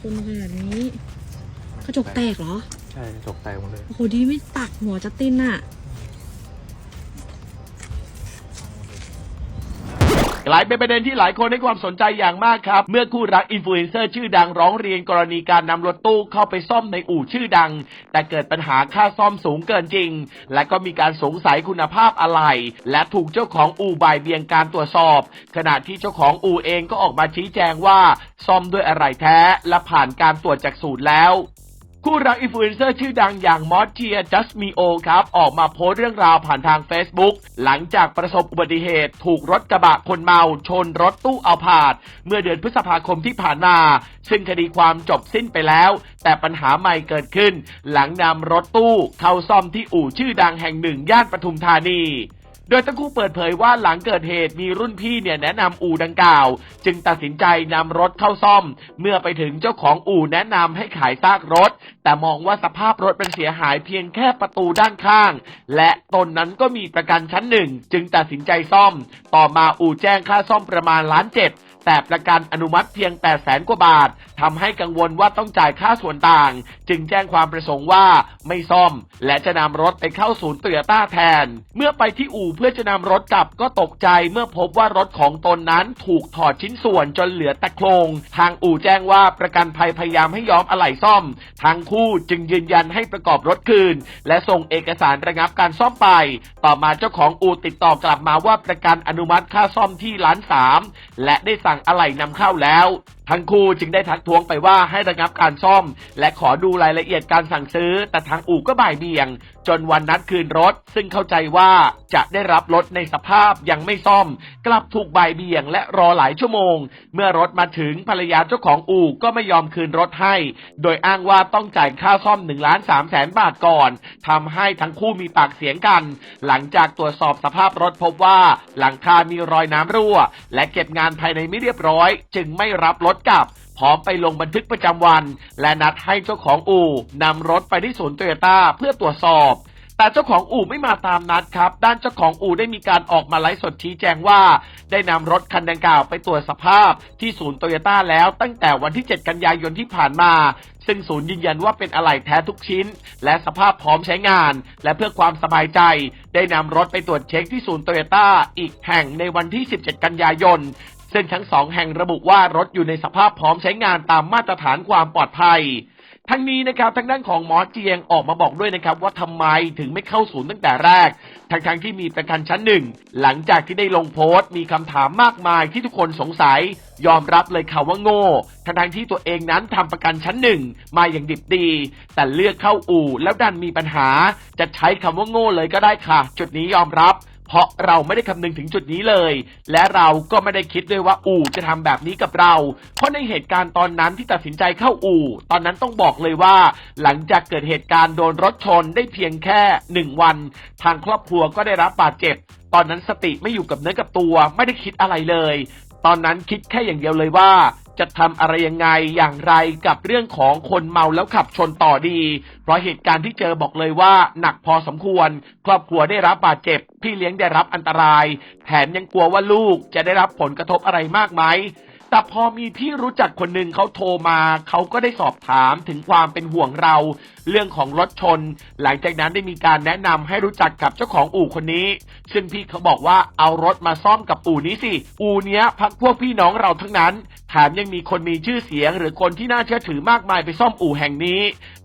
ชนขนาดนี้ กระจกแตกเหรอ ใช่ตกแตกหมดเลย โอ้โห ดีไม่ตักหัวจัดตินอะ กลายเป็นประเด็นที่หลายคนให้ความสนใจอย่างมากครับ เมื่อคู่รักอินฟลูเอนเซอร์ชื่อดังร้องเรียนกรณีการนำรถตู้เข้าไปซ่อมในอู่ชื่อดัง แต่เกิดปัญหาค่าซ่อมสูงเกินจริง และก็มีการสงสัยคุณภาพอะไหล่และถูกเจ้าของอู่บ่ายเบียงการตรวจสอบ ขณะที่เจ้าของอู่เองก็ออกมาชี้แจงว่า ซ่อมด้วยอะไรแท้และผ่านการตรวจจากศูนย์แล้ว คู่รักอินฟลูเอนเซอร์ชื่อดังอย่างมอสเทียจัสมีโอครับ ออกมาโพสต์เรื่องราวผ่านทาง Facebook หลังจากประสบอุบัติเหตุ ถูกรถกระบะคนเมา ชนรถตู้เอาผาด เมื่อเดือนพฤษภาคมที่ผ่านมา ซึ่งคดีความจบสิ้นไปแล้ว แต่ปัญหาใหม่เกิดขึ้น หลังนำรถตู้เข้าซ่อมที่อู่ชื่อดังแห่งหนึ่งย่านปทุมธานี โดยทั้งคู่เปิดเผยว่าหลังเกิดเหตุมีรุ่นพี่เนี่ยแนะนำอู่ดังกล่าว จึงตัดสินใจนำรถเข้าซ่อม เมื่อไปถึงเจ้าของอู่แนะนำให้ขายซากรถ แต่มองว่าสภาพรถเป็นเสียหายเพียงแค่ประตูด้านข้าง และตนนั้นก็มีประกันชั้นหนึ่ง จึงตัดสินใจซ่อม ต่อมาอู่แจ้งค่าซ่อมประมาณล้านเจ็ด แต่ประกันอนุมัติเพียง 8 0แสนกว่าบาททำให้กังวลว่าต้องจ่ายค่าส่วนต่าง จึงแจ้งความประสงค์ว่าไม่ซ่อม และจะนำรถไปเข้าศูนย์โตโยต้าแทน เมื่อไปที่อู่เพื่อจะนำรถกลับก็ตกใจเมื่อพบว่ารถของตนนั้นถูกถอดชิ้นส่วนจนเหลือแต่โครง ทางอู่แจ้งว่าประกันภัยพยายามให้ย้อมอะไหล่ซ่อม ทั้งคู่จึงยืนยันให้ประกอบรถคืน และส่งเอกสารระงับการซ่อมไป ต่อมาเจ้าของอู่ติดต่อกลับมาว่าประกันอนุมัติค่าซ่อมที่ล้านสามและได้สั่งอะไหล่นำเข้าแล้ว ทั้งคู่จึงได้ทักท้วงไปว่าให้ระงับการซ่อม และขอดูรายละเอียดการสั่งซื้อ แต่ทางอู่ก็บ่ายเบี่ยง จนวันนัดคืนรถ ซึ่งเข้าใจว่าจะได้รับรถในสภาพยังไม่ซ่อม กลับถูกบ่ายเบี่ยง และรอหลายชั่วโมง เมื่อรถมาถึงภรรยาเจ้าของอู่ก็ไม่ยอมคืนรถให้ โดยอ้างว่าต้องจ่ายค่าซ่อม1ล้าน3แสนบาทก่อนทำให้ทั้งคู่มีปากเสียงกัน หลังจากตรวจสอบสภาพรถพบว่า หลังคามีรอยน้ำรั่ว และเก็บงานภายในไม่เรียบร้อย จึงไม่รับรถกลับ พร้อมไปลงบันทึกประจำวัน และนัดให้เจ้าของอู่นำรถไปที่ศูนย์โตโยต้าเพื่อตรวจสอบ แต่เจ้าของอู่ไม่มาตามนัดครับ ด้านเจ้าของอู่ได้มีการออกมาไลฟ์สดชี้แจงว่า ได้นำรถคันดังกล่าวไปตรวจสภาพที่ศูนย์โตโยต้าแล้วตั้งแต่วันที่ 7 กันยายนที่ผ่านมาซึ่งศูนย์ยืนยันว่าเป็นอะไหล่แท้ทุกชิ้น และสภาพพร้อมใช้งาน และเพื่อความสบายใจ ได้นำรถไปตรวจเช็คที่ศูนย์โตโยต้าอีกแห่งในวันที่ 17 กันยายน ซึ่งทั้งสองแห่งระบุว่ารถอยู่ในสภาพพร้อมใช้งานตามมาตรฐานความปลอดภัย ทั้งนี้นะครับทางด้านของหมอเจียงออกมาบอกด้วยนะครับ ว่าทำไมถึงไม่เข้าศูนย์ตั้งแต่แรกทั้งทงที่มีประกันชั้นหนึ่งหลังจากที่ได้ลงโพสต์ มีคำถามมากมายที่ทุกคนสงสัย ยอมรับเลยค่ะว่าโง่ทั้งทงที่ตัวเองนั้นทำประกันชั้นหนึ่งมาอย่างดิบดี แต่เลือกเข้าอู่แล้วดันมีปัญหา จะใช้คำว่าโง่เลยก็ได้ค่ะ จุดนี้ยอมรับ เพราะเราไม่ได้คำนึงถึงจุดนี้เลย และเราก็ไม่ได้คิดด้วยว่าอู่จะทำแบบนี้กับเรา เพราะในเหตุการณ์ตอนนั้นที่ตัดสินใจเข้าอู่ ตอนนั้นต้องบอกเลยว่า หลังจากเกิดเหตุการณ์โดนรถชนได้เพียงแค่หนึ่งวัน ทางครอบครัวก็ได้รับบาดเจ็บ ตอนนั้นสติไม่อยู่กับเนื้อกับตัว ไม่ได้คิดอะไรเลย ตอนนั้นคิดแค่อย่างเดียวเลยว่า จะทำอะไรยังไงอย่างไรกับเรื่องของคนเมาแล้วขับชนต่อดี เพราะเหตุการณ์ที่เจอบอกเลยว่าหนักพอสมควร ครอบครัวได้รับบาดเจ็บ พี่เลี้ยงได้รับอันตราย แถมยังกลัวว่าลูกจะได้รับผลกระทบอะไรมากไหมแต่พอมีพี่รู้จักคนหนึ่งเขาโทรมา เขาก็ได้สอบถามถึงความเป็นห่วงเรา เรื่องของรถชน หลังจากนั้นได้มีการแนะนำให้รู้จักกับเจ้าของอู่คนนี้ ซึ่งพี่เขาบอกว่าเอารถมาซ่อมกับอู่นี้สิ อู่เนี้ยพักพวกพี่น้องเราทั้งนั้นแถมยังมีคนมีชื่อเสียง หรือคนที่น่าเชื่อถือมากมายไปซ่อมอู่แห่งนี้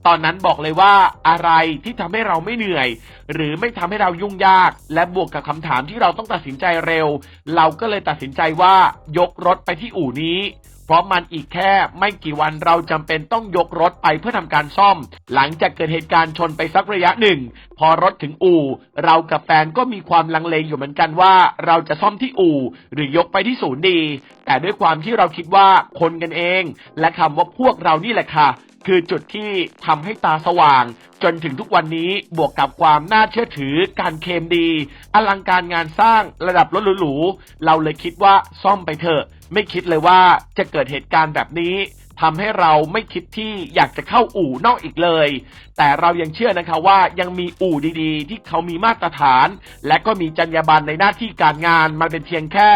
ตอนนั้นบอกเลยว่าอะไรที่ทำให้เราไม่เหนื่อย หรือไม่ทำให้เรายุ่งยาก และบวกกับคำถามที่เราต้องตัดสินใจเร็ว เราก็เลยตัดสินใจว่ายกรถไปที่อู่นี้ เพราะมันอีกแค่ไม่กี่วันเราจำเป็นต้องยกรถไปเพื่อทำการซ่อม หลังจากเกิดเหตุการณ์ชนไปสักระยะหนึ่ง พอรถถึงอู่ เรากับแฟนก็มีความลังเลอยู่เหมือนกันว่า เราจะซ่อมที่อู่ หรือยกไปที่ศูนย์ดี แต่ด้วยความที่เราคิดว่าคนกันเอง และคำว่าพวกเรานี่แหละค่ะคือจุดที่ทำให้ตาสว่าง จนถึงทุกวันนี้บวกกับความน่าเชื่อถือการเคมดี อลังการงานสร้างระดับรถหรูๆเราเลยคิดว่าซ่อมไปเถอะ ไม่คิดเลยว่าจะเกิดเหตุการณ์แบบนี้ทำให้เราไม่คิดที่อยากจะเข้าอู่นอกอีกเลย แต่เรายังเชื่อนะคะว่ายังมีอู่ดีๆ ที่เขามีมาตรฐาน และก็มีจรรยาบรรณในหน้าที่การงานมันเป็นเพียงแค่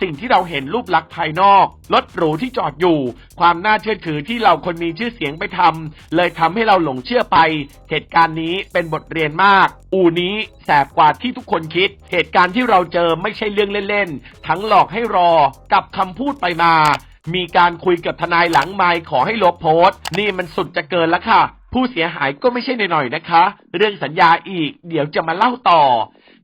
สิ่งที่เราเห็นรูปลักษณ์ภายนอก รถหรูที่จอดอยู่ ความน่าเชื่อถือที่เราคนมีชื่อเสียงไปทำเลยทำให้เราหลงเชื่อไป เหตุการณ์นี้เป็นบทเรียนมาก อูนี้แสบกว่าที่ทุกคนคิด เหตุการณ์ที่เราเจอไม่ใช่เรื่องเล่นๆ ทั้งหลอกให้รอ กับคำพูดไปมา มีการคุยกับทนายหลังไมค์ขอให้ลบโพสต์ นี่มันสุดจะเกินแล้วค่ะ ผู้เสียหายก็ไม่ใช่หน่อยๆนะคะ เรื่องสัญญาอีก เดี๋ยวจะมาเล่าต่อ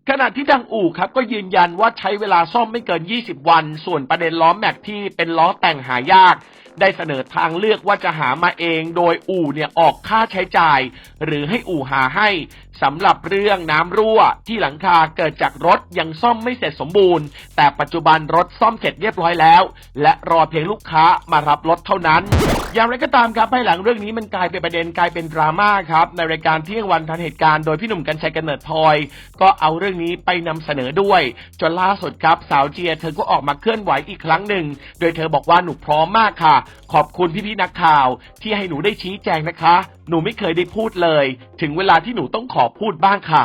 ขณะที่ทางอู่ครับก็ยืนยันว่าใช้เวลาซ่อมไม่เกิน 20 วัน ส่วนประเด็นล้อแม็กที่เป็นล้อแต่งหายาก ได้เสนอทางเลือกว่าจะหามาเองโดยอู่เนี่ยออกค่าใช้จ่าย หรือให้อู่หาให้สำหรับเรื่องน้ำรั่วที่หลังคาเกิดจากรถยังซ่อมไม่เสร็จสมบูรณ์ แต่ปัจจุบันรถซ่อมเสร็จเรียบร้อยแล้ว และรอเพียงลูกค้ามารับรถเท่านั้นอย่างไรก็ตามครับภายหลังเรื่องนี้มันกลายเป็นประเด็นกลายเป็นดราม่าครับ ในรายการเที่ยงวันทันเหตุการณ์โดยพี่หนุ่มกัญชัยกำเนิดพลอย ก็เอาเรื่องนี้ไปนำเสนอด้วย จนล่าสุดครับสาวเจียเธอก็ออกมาเคลื่อนไหวอีกครั้งหนึ่ง โดยเธอบอกว่าหนูพร้อมมากค่ะขอบคุณพี่ๆนักข่าว ที่ให้หนูได้ชี้แจงนะคะ หนูไม่เคยได้พูดเลย ถึงเวลาที่หนูต้องขอพูดบ้างค่ะ